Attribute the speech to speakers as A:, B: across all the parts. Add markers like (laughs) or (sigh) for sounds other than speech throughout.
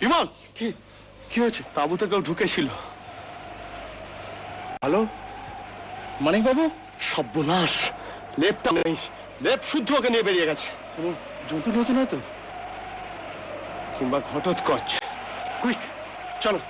A: বিমল
B: কি কি হয়েছে?
A: তাবুতে কেউ ঢুকেছিল।
B: হ্যালো? মানিক বাবু
A: সর্বনাশ। লেপটা নেই। লেপ শুদ্ধ ওকে নিয়ে বেরিয়ে গেছে।
B: কোনো জন্তু নতুন তো?
A: কিংবা ঘটোৎকচ। কুইক চলো।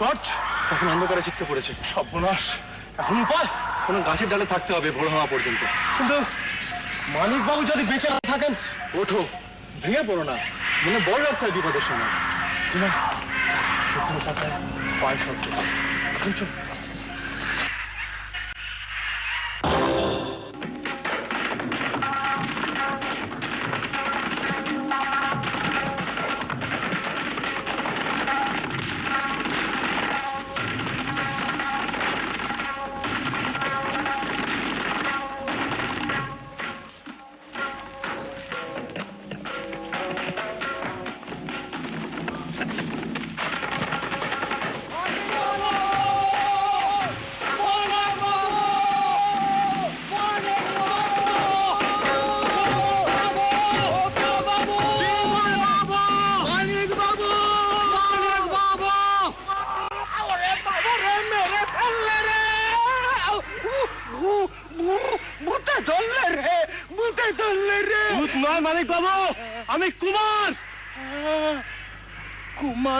A: টর্চ
B: তখন অন্ধকারে ছিটকে পড়েছে।
A: সর্বনাশ। এখন উপায়?
B: কোনো গাছের ডালে থাকতে হবে ভোর হওয়া পর্যন্ত।
A: কিন্তু মানিকবাবু যদি বেঁচে না থাকেন
B: ওঠো। ভেঙে পড়ো না। মনে বড় রাখতে হয় বিপদের সময়। শুকনো পাতায় পায়ে শব্দ।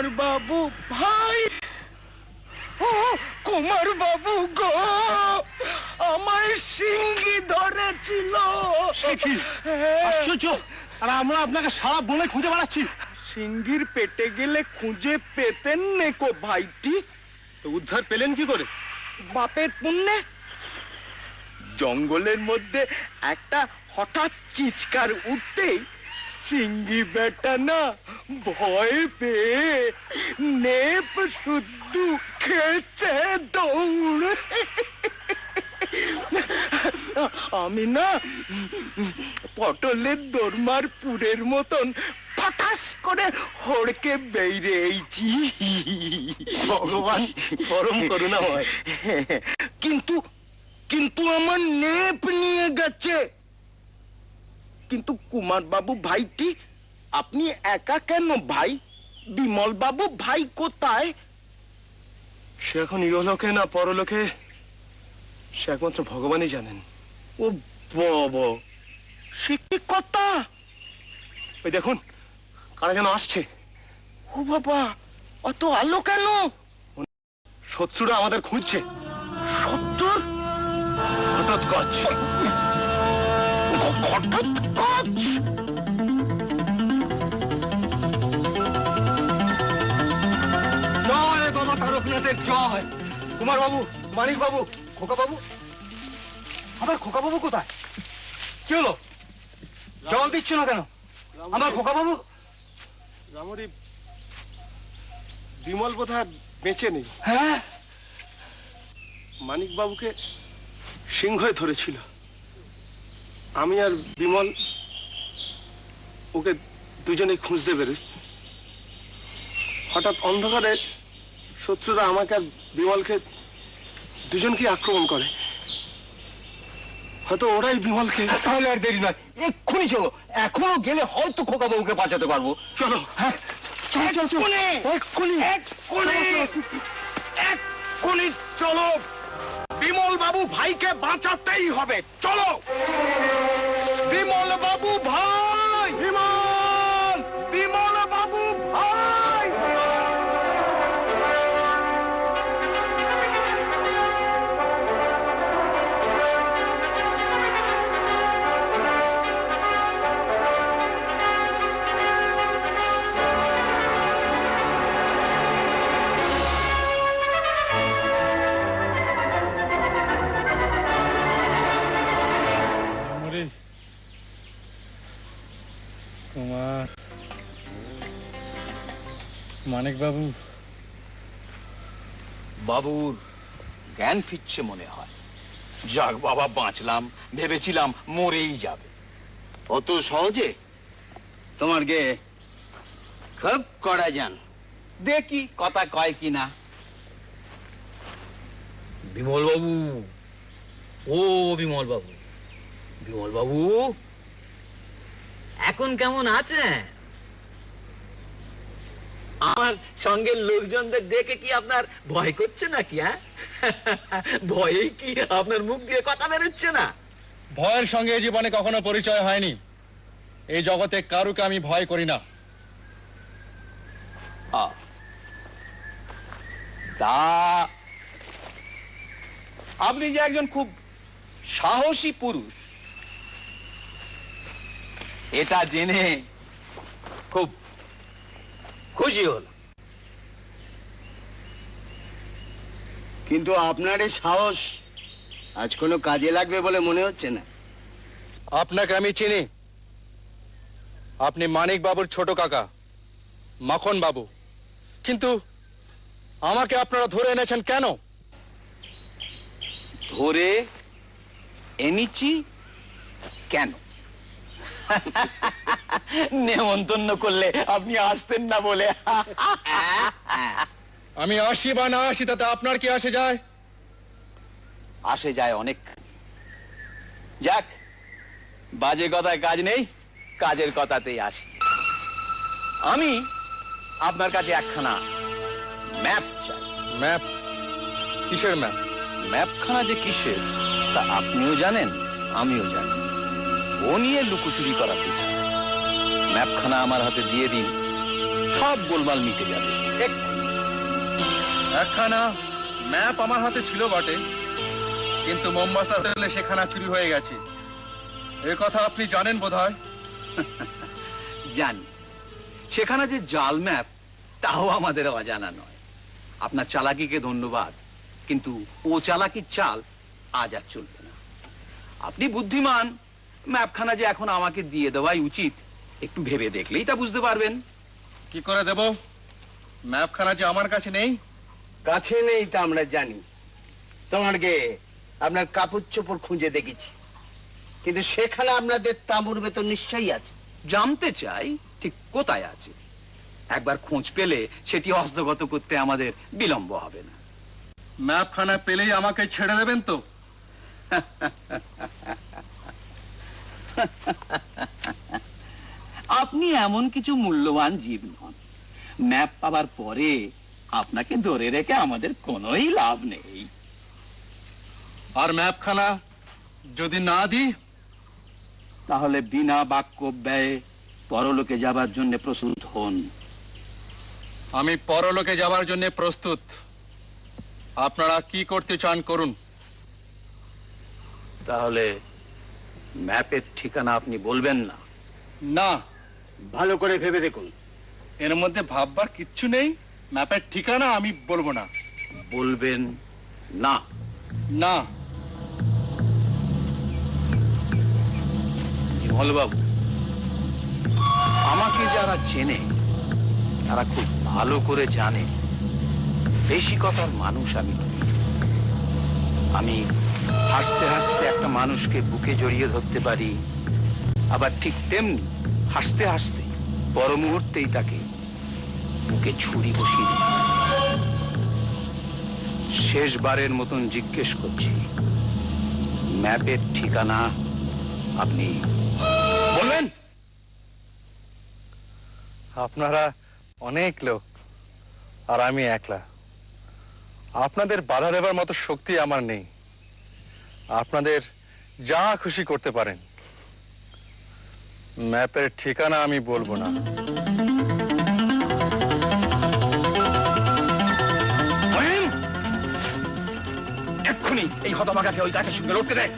A: কুমার
C: বাবু ভাই। ও কুমার বাবু গো আমায় সিঙ্গি ধরেছিল।
A: কি আশ্চর্য। আর আমরা আপনাকে সারা বনে খুঁজে বেড়াচ্ছি।
C: সিঙ্গির পেটে গেলে খুঁজে পেতেন নেকো ভাইটি।
A: তো উদ্ধার পেলেন কি করে?
C: বাপের পুণ্যে। জঙ্গলের মধ্যে একটা হঠাৎ চিৎকার উঠতেই সিঙ্গি বেটা না ভয় পেয়ে নেপ শুদ্ধ খেয়েছে দৌড়। আমি না পটলের দরমার পুরের মতন ফটাস করে হড়কে বেরিয়েছি।
A: ভগবান পরম করুণাময়।
C: কিন্তু কিন্তু আমার নেপ নিয়ে গেছে। কিন্তু কুমার বাবু ভাইটি আপনি একা কেন ভাই? বিমল বাবু ভাই কোথায়?
A: সে এখন ইহলোকে না পরলোকে? সে একমাত্র ভগবানই জানেন।
C: ও বাবা সে কি কথা?
A: ওই দেখুন কারা যেন আসছে।
C: ও বাবা অত আলো কেন?
A: শত্রুরা আমাদের খুঁজছে।
C: শত্রুর?
A: হঠাৎ ঘটোৎকচ
C: হঠাৎ কাজ।
B: জয় বাবা তারকনাথের জয়। কুমার বাবু মানিক বাবু খোকা বাবু আমার খোকা বাবু কোথায়? কি হলো? জল দিচ্ছ না কেন? আমার খোকা বাবু
A: রামরি বিমল বোধহয় বেঁচে নেই।
B: হ্যাঁ?
A: মানিক বাবুকে সিংহই ধরেছিল। আমি আর বিমল ওকে দুজনেই খুঁজতে বেরোই হঠাৎ অন্ধকারে শত্রুরা আমাকে আর বিমলকে দুজনকে আক্রমণ করে। হয়তো ওরাই বিমলকে
B: তাহলে আর দেরি নয় এক্ষুনি চলো। এখনও গেলে হয়তো খোকা বাবুকে বাঁচাতে পারব।
A: চলো।
B: হ্যাঁ চলো চলো চলো।
C: এক্ষুনি!
B: এক্ষুনি
C: এক্ষুনি! চলো। বাবু ভাইকে বাঁচাতেই হবে। চলো। বিমল বাবু ভাই!
B: কুমার মানিক বাবু।
D: বাবুর জ্ঞান ফিরছে মনে হয়। যাক বাবা বাঁচলাম ভেবেছিলাম মরেই যাবে।
E: অত সহজে। তোমার গে খুব কড়া যান
D: দেখি কথা কয় কিনা। বিমল বাবু ও বিমল বাবু বিমল বাবু এখন কেমন আছেন আমার সঙ্গে লোকজনদের দেখে কি আপনার ভয় করছে নাকি হ্যাঁ? ভয়ে কি আপনার মুখ দিয়ে কথা বেরোচ্ছে না?
B: ভয়ের সঙ্গে জীবনে কখনো পরিচয় হয়নি। এই জগতে কারুকে আমি ভয় করি না।
D: আ। তা আপনি যে একজন খুব সাহসী পুরুষ এটা জেনে খুব খুশি হল
E: কিন্তু আপনার এই সাহস আজ কোনো কাজে লাগবে বলে মনে হচ্ছে না।
B: আপনাকে আমি চিনি। আপনি মানিক বাবুর ছোট কাকা মাখন বাবু কিন্তু আমাকে আপনারা ধরে এনেছেন কেন?
D: ধরে এনেছি কেন? নেমন্তন্ন করলে আপনি আসতেন না বলে।
B: আমি আসি বা না আসি তাতে আপনার কি আসে যায়?
D: আসে যায় অনেক। যাক বাজে কথায় কাজ নেই কাজের কথাতেই আসি। আমি আপনার কাছে একখানা ম্যাপ চাই।
B: ম্যাপ? কিসের ম্যাপ?
D: ম্যাপখানা যে কিসের তা আপনিও জানেন আমিও জানি। ও নিয়ে লুকোচুরি করা ম্যাপখানা আমার হাতে দিয়ে দিন, সব গোলমাল মিটে যাবে। এক-
B: একখানা ম্যাপ আমার হাতে ছিল বটে, কিন্তু মোম্বাসা হোটেলে সেখানা চুরি হয়ে গেছে। এ কথা আপনি জানেন বোধহয়? (laughs)
D: জানি। সেখানে যে জাল ম্যাপ, তাও আমাদের অজানা নয়। আপনার চালাকিকে ধন্যবাদ, কিন্তু ও চালাকির চাল আজ আর চলবে না। আপনি বুদ্ধিমান ম্যাপখানা যে এখন আমাকে দিয়ে দেওয়াই উচিত। একটু ভেবে দেখলেই তা বুঝতে পারবেন।
B: কি করে দেব? ম্যাপখানা যে আমার কাছে নেই?
E: কাছে নেই তা আমরা জানি। তোমার গে আপনার কাপড় চোপড় খুঁজে দেখেছি। কিন্তু সেখানে আপনাদের তাঁবুর বেতন নিশ্চয়ই আছে।
D: জানতে চাই ঠিক কোথায় আছে। একবার খোঁজ পেলে সেটি হস্তগত করতে আমাদের বিলম্ব হবে না।
B: ম্যাপখানা পেলেই আমাকে ছেড়ে দেবেন তো? (laughs)
D: আপনি এমন কিছু মূল্যবান জীব নন। ম্যাপ পাবার পরে আপনাকে ধরে রেখে আমাদের কোনোই লাভ নেই।
B: আর ম্যাপখানা যদি না দিই?
D: তাহলে বিনা বাক্য ব্যয়ে পরলোকে যাবার জন্য প্রস্তুত হন।
B: আমি পরলোকে যাবার জন্য প্রস্তুত। আপনারা কি করতে চান করুন।
D: তাহলে ম্যাপের ঠিকানা আপনি বলবেন না।
B: না
E: ভালো করে ভেবে দেখুন।
B: এর মধ্যে ভাববার কিচ্ছু নেই ম্যাপের ঠিকানা আমি বলব না।
D: বলবেন না।
B: না।
D: বিমলবাবু আমাকে যারা চেনে তারা খুব ভালো করে জানে। বেশি কথার মানুষ আমি আমি হাসতে হাসতে একটা মানুষকে বুকে জড়িয়ে ধরতে পারি। আবার ঠিক তেমনি হাসতে হাসতে পর মুহূর্তেই তাকে বুকে ছুরি বসিয়ে দিই শেষবারের মতন জিজ্ঞেস করছি, ম্যাপের ঠিকানা আপনি বলবেন?
B: আপনারা অনেক লোক আর আমি একলা। আপনাদের বাধা দেবার মতো শক্তি আমার নেই। আপনাদের যা খুশি করতে পারেন। ম্যাপের ঠিকানা আমি বলব না।
D: এক্ষুনি এই হতভাগাকে ওই গাছের সঙ্গে লড়তে দেয়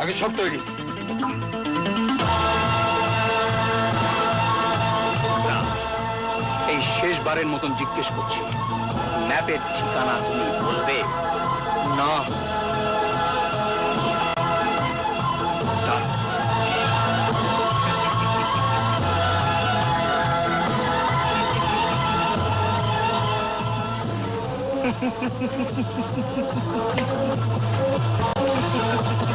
B: আগে সব তৈরি।
D: এই শেষবারের মতন জিজ্ঞেস করছি। ম্যাপের ঠিকানা তুমি বলবে?
F: না।
D: ডান।
C: বিমল (laughs)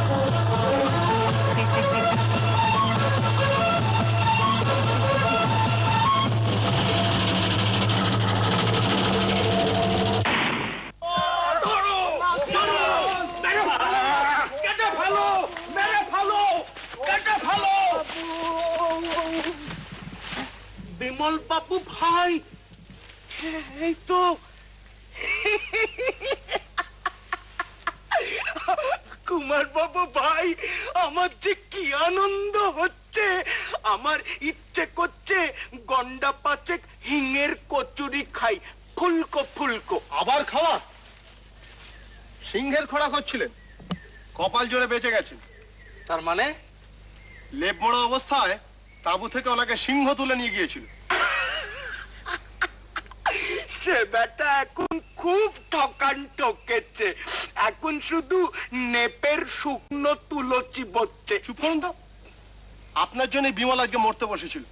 C: গন্ডা পাচেক হিঙের কচুরি খাই। ফুলকো ফুলকো।
F: আবার খাওয়া? সিংহের খোড়া করছিলেন। কপাল জোরে বেঁচে গেছেন
B: তার মানে?
F: লেপ মোড়া অবস্থায় তাঁবু থেকে ওনাকে সিংহ তুলে নিয়ে গিয়েছিল।
C: সে বেটা এখন খুব ঠকান ঠকেছে। এখন শুধু নেপের শুকনো তুলো চিবচ্ছে
F: চুপ করুন তো। আপনার জন্য বিমল আজকে মরতে বসেছিল।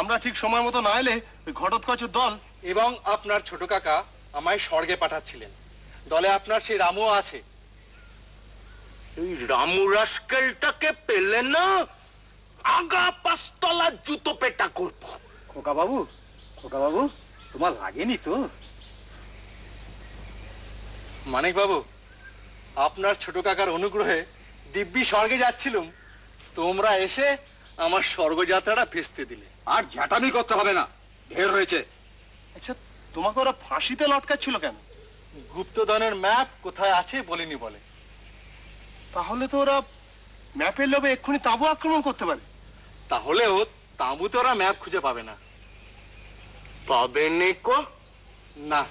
F: আমরা ঠিক সময় মতো না এলে ওই ঘটোৎকচের দল
B: এবং আপনার ছোট কাকা আমায় স্বর্গে পাঠাচ্ছিলেন। দলে আপনার সেই রামও আছে।
C: এই রামু রাস্কেলটাকে পেলে না আগা পাঁচতলা জুতো পেটা করব।
B: খোকা বাবু খোকা বাবু তোমার লাগেনি তো? মানিক বাবু আপনার ছোট কাকার অনুগ্রহে দিব্যি স্বর্গে যাচ্ছিলুম। তোমরা এসে আমার স্বর্গযাত্রাটা ভেস্তে দিলে।
D: আর ঝাঁটামি করতে হবে না। ঢের হয়েছে।
F: আচ্ছা তোমাকে ওরা ফাঁসিতে লটকাচ্ছিল কেন?
B: গুপ্তধনের ম্যাপ কোথায় আছে বলিনি বলে।
F: তাহলে তো ওরা ম্যাপের লোভে এক্ষুনি তাঁবু আক্রমণ করতে পারে।
B: তাহলেও তাঁবুতে ওরা ম্যাপ খুঁজে পাবে না।
C: পাবে নেকো
B: না।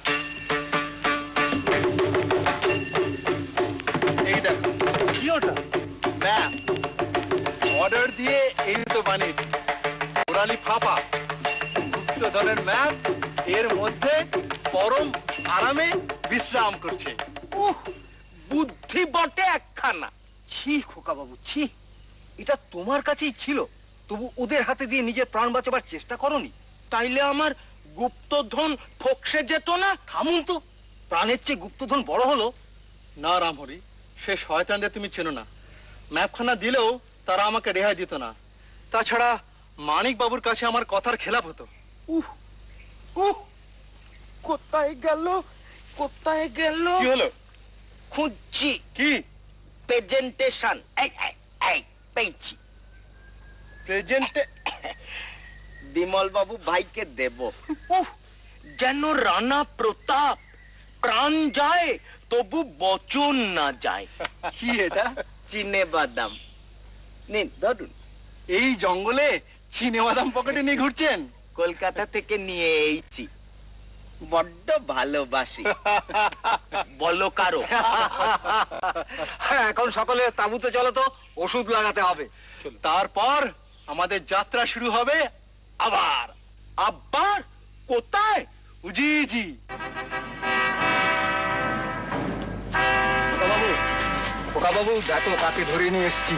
B: এই দেখো কি ওটা? ম্যাপ। অর্ডার দিয়ে এই তো বানিয়েছি। ওরালি ফাপা গুপ্তধনের ম্যাপ এর মধ্যে পরম আরামে বিশ্রাম করছে।
C: উহ বুদ্ধি বটে একখানা।
G: ছি খোকা বাবু ছি। এটা তোমার কাছেই ছিল। তবু ওদের হাতে দিয়ে নিজের প্রাণ বাঁচাবার চেষ্টা করনি।
C: তাইলে আমার গুপ্তধন ফকসে যেত না?
G: থামুন তো। প্রাণের চেয়ে গুপ্তধন বড় হলো।
B: না রামহরি সে শয়তানদের তুমি চেনো না। ম্যাপখানা দিলেও তারা আমাকে রেহাই দিত না। তাছাড়া মানিক বাবুর কাছে আমার কথার খেলাপ হতো।
C: উহ কোথায় গেল? কোথায় গেল?
B: কি হলো?
G: খুঁজছি।
B: কি?
G: প্রেজেন্টেশন এই এই এই পেয়েছি।
B: প্রেজেন্টে
G: বিমল বাবু ভাইকে দেব।
C: যেন রানা প্রতাপ প্রাণ যায় তবু বচন না যায়।
B: কি এটা?
G: চিনে বাদাম। নিন ধরুন।
B: এই জঙ্গলে চিনে বাদাম পকেটে নিয়ে ঘুরছেন?
G: কলকাতা থেকে নিয়ে এইছি বড্ড ভালোবাসি। (laughs) বলো কারও
B: হ্যাঁ, এখন সকলে তাঁবুতে চলো তো ওষুধ লাগাতে হবে। তারপর আমাদের যাত্রা শুরু হবে আবার।
C: আবার কোথায়?
B: জি জি বাবু দেখো কাকে ধরে নিয়ে এসছি।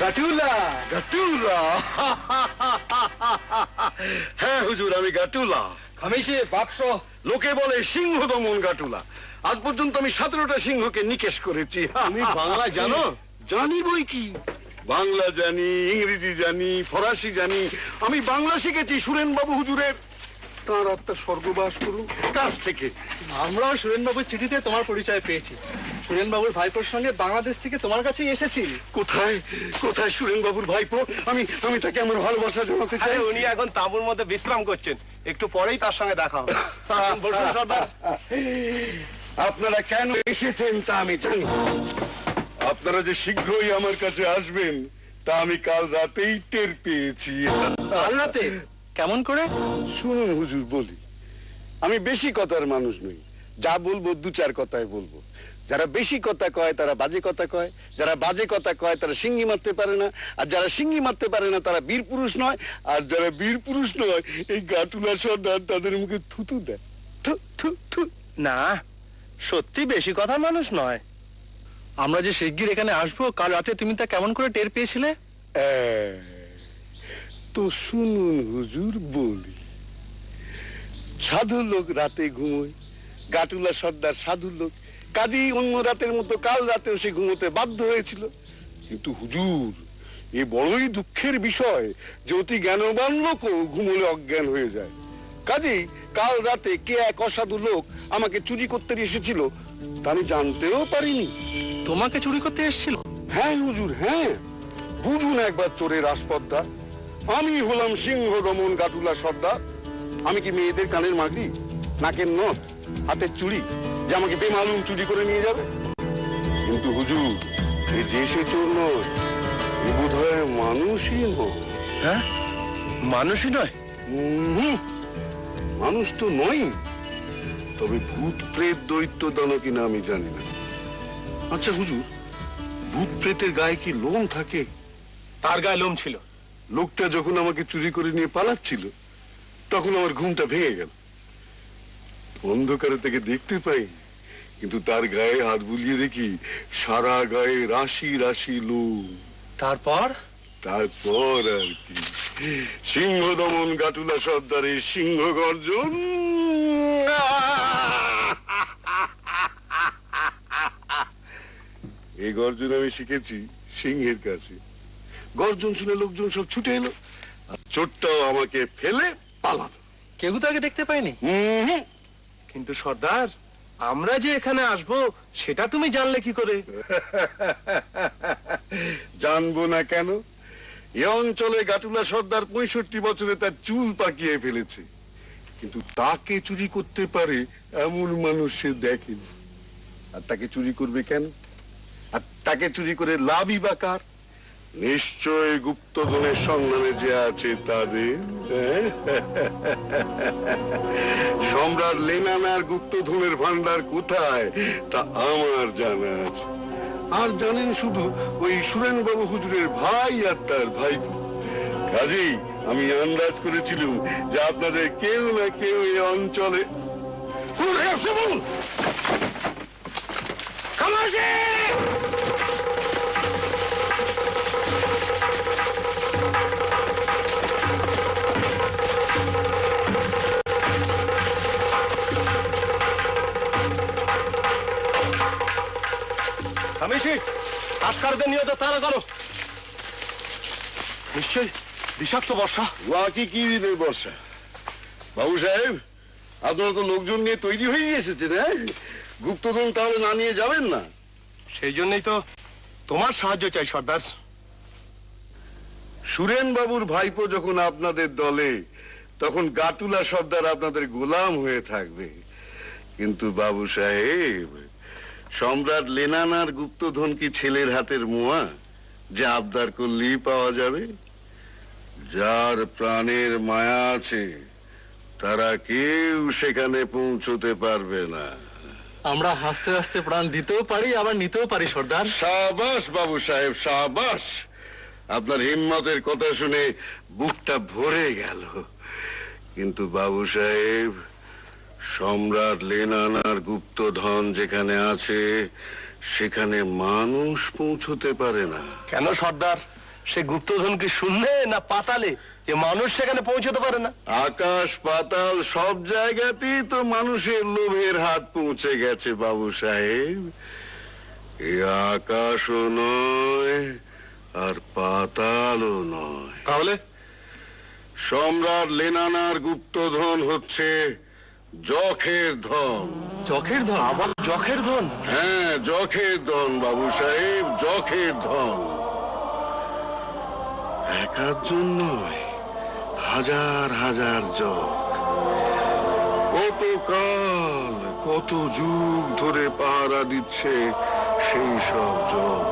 B: গাটুলা
F: গাটুলা (laughs) হ্যাঁ হুজুর আমি গাটুলা
B: বাক্স।
F: লোকে বলে সিংহ দমন গাটুলা আজ পর্যন্ত আমি সতেরোটা সিংহকে নিকেশ করেছি।
B: তুমি বাংলা জানো?
F: জানি বই কি। বাংলা জানি ইংরেজি জানি ফরাসি জানি। আমি বাংলা শিখেছি সুরেন বাবু হুজুরের। তাঁর আত্মা স্বর্গবাস করুন কাছ থেকে।
B: আমরাও সুরেন বাবুর চিঠিতে তোমার পরিচয় পেয়েছি। সুরেন বাবুর ভাইপোর সঙ্গে বাংলাদেশ থেকে তোমার কাছেই এসেছি।
F: কোথায়? কোথায় সুরেন বাবুর ভাইপো? আমি আমি তাকে আমার ভালোবাসা জানাতে চাই।
A: উনি এখন তাঁবুর মধ্যে বিশ্রাম করছেন। একটু পরেই তার সঙ্গে দেখা হবে। বসুন সর্দার।
F: আপনারা কেন এসেছেন তা আমি জানি। আপনারা যে শীঘ্রই আমার কাছে আসবেন তা আমি কাল রাতেই টের পেয়েছি।
B: কাল রাতে? কেমন করে?
F: শুনুন হুজুর বলি। আমি বেশি কথার মানুষ নই। যা বলব দু চার কথায় বলব। যারা বেশি কথা কয় তারা বাজে কথা কয়। যারা বাজে কথা কয় তারা সিঙ্গি মারতে পারে না। আর যারা সিঙ্গি মারতে পারে না তারা বীর পুরুষ নয়। আর যারা বীর পুরুষ নয় এই গাটুলা সর্দার তাদের মুখে থুতু দেয়। থু থু থু।
A: না সত্যি বেশি কথা মানুষ নয়। আমরা যে শিগগির এখানে আসব কাল রাতে তুমি তা কেমন করে টের পেয়েছিলে?
F: তো শুনুন হুজুর বলি। সাধু লোক রাতে ঘুমোয়। গাটুলা সর্দার সাধু লোক কাজেই অন্য রাতের মতো কাল রাতেও সে ঘুমোতে বাধ্য হয়েছিল। কিন্তু হুজুর এ বড়ই দুঃখের বিষয় যে অতি জ্ঞানবান লোকও ঘুমোলে অজ্ঞান হয়ে যায়। কাজেই কাল রাতে কে এক অসাধু লোক আমাকে চুরি করতে এসেছিল তা আমি জানতেও পারিনি।
A: তোমাকে চুরি করতে এসেছিল?
F: হ্যাঁ হুজুর হ্যাঁ। বুঝুন একবার চোরের আসপদ্দা আমি হলাম সিংহ রমন গাটুলা সর্দার। আমি কি মেয়েদের কানের মাগরি নাকের নথ হাতের চুড়ি? যে আমাকে বেমালুম চুরি করে নিয়ে যাবে? কিন্তু হুজুর এ যে সে চোর নয় এ বোধ হয় মানুষই নয়।
A: হ্যাঁ? মানুষই নয়?
F: উহুম, মানুষ তো নয় তবে ভূত প্রেত দৈত্য দানো কিনা আমি জানি না। আচ্ছা হুজুর ভূত প্রেতের গায়ে কি লোম থাকে?
G: তার গায়ে লোম ছিল।
F: লোকটা যখন আমাকে চুরি করে নিয়ে পালাচ্ছিল তখন আমার ঘুমটা ভেঙে গেল। অন্ধকারে থেকে দেখতে পাই কিন্তু তার গায়ে হাত বুলিয়ে দেখি সারা গায়ে রাশি রাশি লোম।
A: তারপর?
F: তারপর আর কি। সিংহ দমন গাটুলা সর্দারে সিংহ গর্জন। এই গর্জন আমি শিখেছি সিংহের কাছে। গর্জন শুনে লোকজন সব ছুটে এলো আর চোরটাও আমাকে ফেলে পালালো।
A: কেউ তো আগে দেখতে পাইনি
F: হুম হুম।
G: কিন্তু সর্দার, আমরা যে এখানে আসব, সেটা তুমি জানলে কি করে? (laughs)
F: জানব না কেন? এ অঞ্চলে গাটুলা সর্দার পঁয়ষট্টি বছরে তার চুল পাকিয়ে ফেলেছে। কিন্তু তাকে চুরি করতে পারে এমন মানুষ সে দেখেনি। আর তাকে চুরি করবে কেন? আর তাকে চুরি করে লাভই বা কার? নিশ্চয় গুপ্তধনের সন্ধানে যে আছে তাদের হ্যাঁ? সম্রাট লেনানার গুপ্তধনের ভান্ডার কোথায়? তা আমার জানা আছে। আর জানেন শুধু ওই সুরেন বাবু হুজুরের ভাই আর তার ভাই কাজেই আমি আন্দাজ করেছিলাম যে আপনাদের কেউ না কেউ এই অঞ্চলে হুজুর,
G: খামিছি আস্কারদের নিয়ে তো তারা করো নিশ্চয় বিষাক্ত বর্ষা।
F: ওয়াকি কি দিনের বর্ষা? বাবু সাহেব আপনারা তো লোকজন নিয়ে তৈরি হয়ে এসেছেন হ্যাঁ? গুপ্তধন তাহলে না নিয়ে যাবেন না?
G: সেই জন্যই তো তোমার সাহায্য চাই সর্দার।
F: সুরেন বাবুর ভাইপো যখন আপনাদের দলে তখন গাটুলা সর্দার আপনাদের গোলাম হয়ে থাকবে। কিন্তু বাবু সাহেব সম্রাট লেনানার গুপ্তধন কি ছেলের হাতের মোয়া যে আবদার করলেই পাওয়া যাবে? যার প্রাণের মায়া আছে তারা কেউ সেখানে পৌঁছতে পারবে না।
A: আমরা হাসতে হাসতে প্রাণ দিতেও পারি আবার নিতেও পারি সর্দার।
F: সাবাস বাবু সাহেব সাবাস। আপনার হিম্মতের কথা শুনে বুকটা ভরে গেল। কিন্তু বাবু সাহেব সম্রাট লেনানার গুপ্তধন যেখানে আছে সেখানে মানুষ পৌঁছতে পারে না।
G: কেন সর্দার? সে গুপ্তধন কি শূন্যে না পাতালে যে মানুষ সেখানে পৌঁছতে পারে না?
F: আকাশ পাতাল সব জায়গাতেই তো মানুষের লোভের হাত পৌঁছে গেছে বাবু সাহেব। এ আকাশও নয় আর পাতালও নয়।
G: তাহলে?
F: সম্রাট লেনানার গুপ্তধন হচ্ছে যখের ধন।
A: চোখের ধন?
G: আবার যখের ধন?
F: হ্যাঁ যখের ধন বাবু সাহেব যখের ধন। এক আধজন নয় হাজার হাজার কত কাল কত যুগ ধরে পাহারা দিচ্ছে সেই সব যখ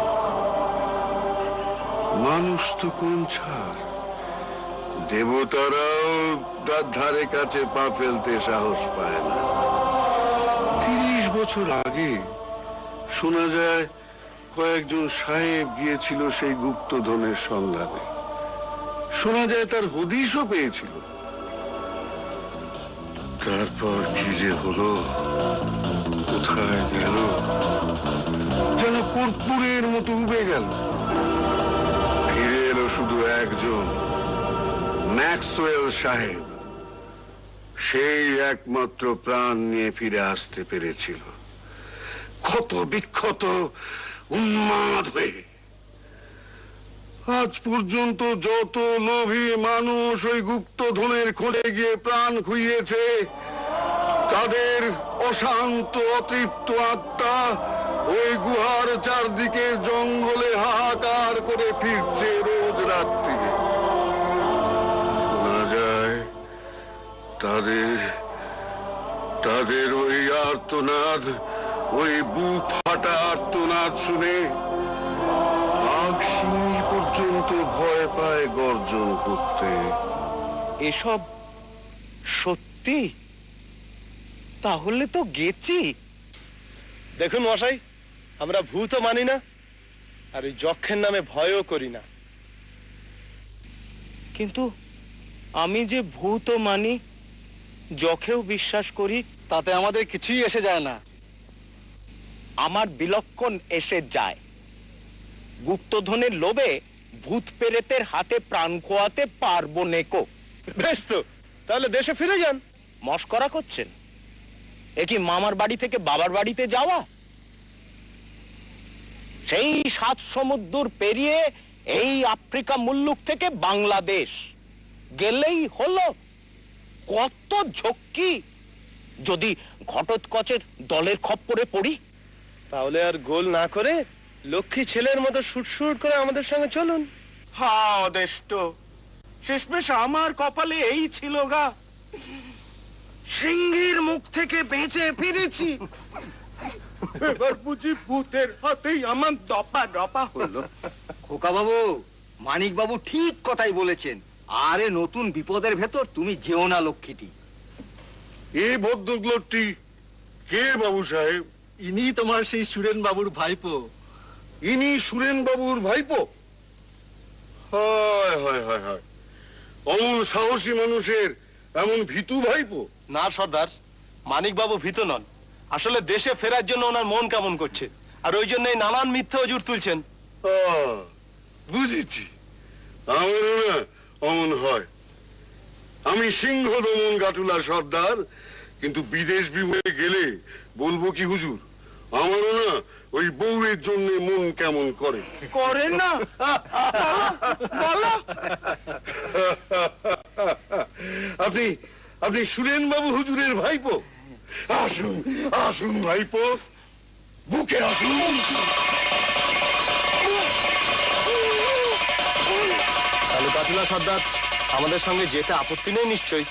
F: মানুষ তো কোন ছাড়। দেবতারাও তার ধারে কাছে পা ফেলতে সাহস পায় না। তিরিশ বছর আগে শোনা যায় কয়েকজন সাহেব গিয়েছিল সেই গুপ্তধনের সন্ধানে শোনা যায় তার হদিশও পেয়েছিল। তারপর কি যে হলো, কোথায় গেল, যেন কর্পূরের মতো উবে গেল। ফিরে এলো শুধু একজন। ম্যাক্সওয়েল সাহেব, সেই একমাত্র প্রাণ নিয়ে ফিরে আসতে পেরেছিল। ক্ষত বিক্ষত উন্মাদ হয়ে। আজ পর্যন্ত যত লোভী মানুষ ওই গুপ্তধনের খোঁজে গিয়ে প্রাণ খুইয়েছে, তাদের অশান্ত, অতৃপ্ত আত্মা ওই গুহার চারদিকে জঙ্গলে হাহাকার করে ফিরছে রোজ রাত্রি তাদের তাদের ওই আর্তনাদ ওই বুক ফাটা আর্তনাদ শুনে সিংহী পর্যন্ত ভয় পায় গর্জন করতে।
G: এসব সত্যি? তাহলে তো গেছি।
A: দেখুন মশাই আমরা ভূত মানি না আর ওই যক্ষের নামে ভয়ও করি না।
G: কিন্তু আমি যে ভূত মানি যখেও বিশ্বাস করি
B: তাতে আমাদের কিছুই এসে যায় না।
G: আমার বিলক্ষণ এসে যায়। গুপ্তধনের লোভে ভূত পেরেতের হাতে প্রাণ খোয়াতে পারব নেকো।
A: বেশ তো তাহলে দেশে ফিরে যান।
G: মস্করা করছেন। এ কি মামার বাড়ি থেকে বাবার বাড়িতে যাওয়া? সেই সাত সমুদ্র পেরিয়ে এই আফ্রিকা মুল্লুক থেকে বাংলাদেশ। গেলেই হলো কত ঝক্কি? যদি ঘটোৎকচের দলের খপ্পরে পড়ি
A: তাহলে আর গোল না করে লক্ষ্মী ছেলের মতো শুট করে আমাদের সঙ্গে চলুন।
G: হা অদেষ্ট। শেষমেশ আমার কপালে এই ছিল গা। সিংহীর মুখ থেকে বেঁচে ফিরেছি। এবার বুঝি ভূতের হাতেই আমার দপা দপা হলো।
E: খোকা বাবু মানিক বাবু ঠিক কথাই বলেছেন। আরে নতুন বিপদের ভেতর তুমি যেও না লক্ষ্মীটি।
F: এই ভদ্রলোকটি কে বাবু সাহেব?
B: ইনি তোমার সেই সুরেন বাবুর ভাইপো।
F: ইনি সুরেন বাবুর ভাইপো? হয় হয় হয় হয়। অমন সাহসী মানুষের এমন ভীতু ভাইপো?
A: না সর্দার মানিকবাবু ভীত নন। আসলে দেশে ফেরার জন্য ওনার মন কেমন করছে। আর ওই জন্যই নানান মিথ্যে অজুর তুলছেন।
F: বুঝেছি। আমারও না অমন হয়। আমি সিংহ দমন গাটুলা সর্দার কিন্তু বিদেশ বিমুখে গেলে বলব কি হুজুর? আমারও না ওই বউয়ের জন্য মন কেমন করে।
G: করে না।
F: আপনি আপনি সুরেন বাবু হুজুরের ভাইপো? আসুন আসুন ভাইপো। বুকে আসুন।
A: তাহলে সর্দার আমাদের সঙ্গে যেতে আপত্তি নেই নিশ্চয়ই।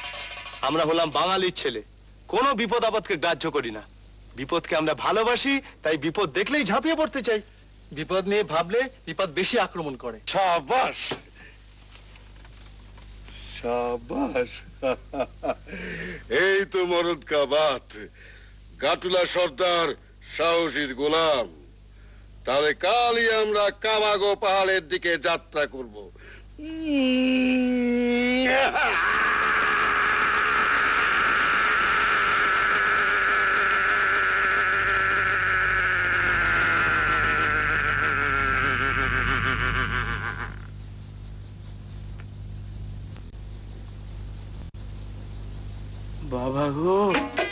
A: আমরা হলাম বাঙালির ছেলে। কোনো বিপদ আপদকে গ্রাহ্য করি না। বিপদকে আমরা ভালোবাসি তাই বিপদ দেখলেই ঝাঁপিয়ে পড়তে চাই।
B: বিপদ নিয়ে ভাবলে বিপদ বেশি আক্রমণ করে।
F: সাবাস! সাবাস! এই তো মরদ কা বাত। গাটুলা সর্দার সাহসীর গোলাম। তাহলে কালই আমরা কামাগো পাহাড়ের দিকে যাত্রা করব।
G: বাবা গো।